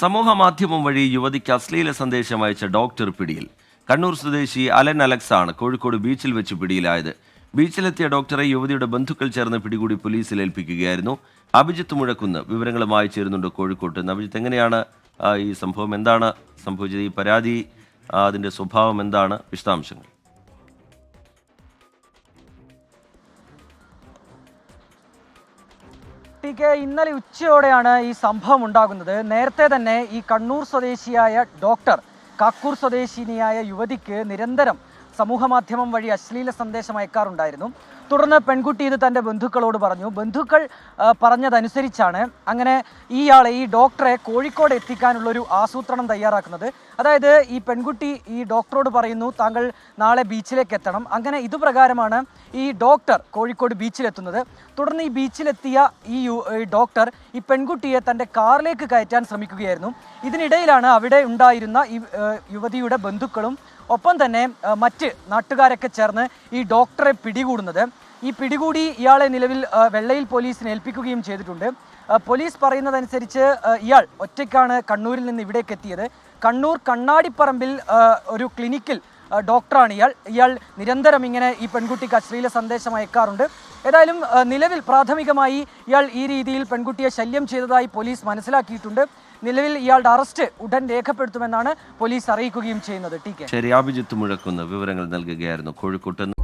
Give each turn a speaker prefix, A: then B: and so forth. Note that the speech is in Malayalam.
A: സമൂഹ മാധ്യമം വഴി യുവതിക്ക് അശ്ലീല സന്ദേശം അയച്ച ഡോക്ടർ പിടിയിൽ. കണ്ണൂർ സ്വദേശി അലൻ അലക്സ് ആണ് കോഴിക്കോട് ബീച്ചിൽ വെച്ച് പിടിയിലായത്. ബീച്ചിലെത്തിയ ഡോക്ടറെ യുവതിയുടെ ബന്ധുക്കൾ ചേർന്ന് പിടികൂടി പോലീസിൽ ഏൽപ്പിക്കുകയായിരുന്നു. അഭിജിത്ത് മുഴക്കുന്ന് വിവരങ്ങളുമായി ചേരുന്നുണ്ട് കോഴിക്കോട്ട്. അഭിജിത്ത് എങ്ങനെയാണ് ഈ സംഭവം? എന്താണ് സംഭവിച്ചത്? ഈ പരാതി അതിന്റെ സ്വഭാവം എന്താണ്? വിശദാംശങ്ങൾ.
B: ടി കെ ഇന്നലെ ഉച്ചയോടെയാണ് ഈ സംഭവം ഉണ്ടാകുന്നത്. നേരത്തെ തന്നെ ഈ കണ്ണൂർ സ്വദേശിയായ ഡോക്ടർ കാക്കൂർ സ്വദേശിനിയായ യുവതിക്ക് നിരന്തരം സമൂഹ മാധ്യമം വഴി അശ്ലീല സന്ദേശം അയക്കാറുണ്ടായിരുന്നു. തുടർന്ന് പെൺകുട്ടി ഇത് തന്റെ ബന്ധുക്കളോട് പറഞ്ഞു. ബന്ധുക്കൾ പറഞ്ഞതനുസരിച്ചാണ് അങ്ങനെ ഇയാളെ ഈ ഡോക്ടറെ കോഴിക്കോട് എത്തിക്കാനുള്ളൊരു ആസൂത്രണം തയ്യാറാക്കുന്നത്. അതായത് ഈ പെൺകുട്ടി ഈ ഡോക്ടറോട് പറയുന്നു താങ്കൾ നാളെ ബീച്ചിലേക്ക് എത്തണം അങ്ങനെ ഇതുപ്രകാരമാണ് ഈ ഡോക്ടർ കോഴിക്കോട് ബീച്ചിലെത്തുന്നത്. തുടർന്ന് ഈ ബീച്ചിലെത്തിയ ഈ ഡോക്ടർ ഈ പെൺകുട്ടിയെ തന്റെ കാറിലേക്ക് കയറ്റാൻ ശ്രമിക്കുകയായിരുന്നു. ഇതിനിടയിലാണ് അവിടെ ഉണ്ടായിരുന്ന ഈ യുവതിയുടെ ബന്ധുക്കളും ഒപ്പം തന്നെ മറ്റ് നാട്ടുകാരൊക്കെ ചേർന്ന് ഈ ഡോക്ടറെ പിടികൂടുന്നത്. ഈ പിടികൂടി ഇയാളെ നിലവിൽ വെള്ളയിൽ പോലീസിനെ ഏൽപ്പിക്കുകയും ചെയ്തിട്ടുണ്ട്. പോലീസ് പറയുന്നതനുസരിച്ച് ഇയാൾ ഒറ്റയ്ക്കാണ് കണ്ണൂരിൽ നിന്ന് ഇവിടേക്ക് എത്തിയത്. കണ്ണൂർ കണ്ണാടിപ്പറമ്പിൽ ഒരു ക്ലിനിക്കിൽ ഡോക്ടറാണ് ഇയാൾ. ഇയാൾ നിരന്തരം ഇങ്ങനെ ഈ പെൺകുട്ടിക്ക് അശ്ലീല സന്ദേശം അയക്കാറുണ്ട്. ഏതായാലും നിലവിൽ പ്രാഥമികമായി ഇയാൾ ഈ രീതിയിൽ പെൺകുട്ടിയെ ശല്യം ചെയ്തതായി പോലീസ് മനസ്സിലാക്കിയിട്ടുണ്ട്. നിലവിൽ ഇയാളുടെ അറസ്റ്റ് ഉടൻ രേഖപ്പെടുത്തുമെന്നാണ് പോലീസ് അറിയിക്കുകയും ചെയ്യുന്നത്. T K.
A: ശരി അഭിജിത്ത് മുഴക്കുന്ന വിവരങ്ങൾ നൽകുകയായിരുന്നു കോഴിക്കോട്ട്.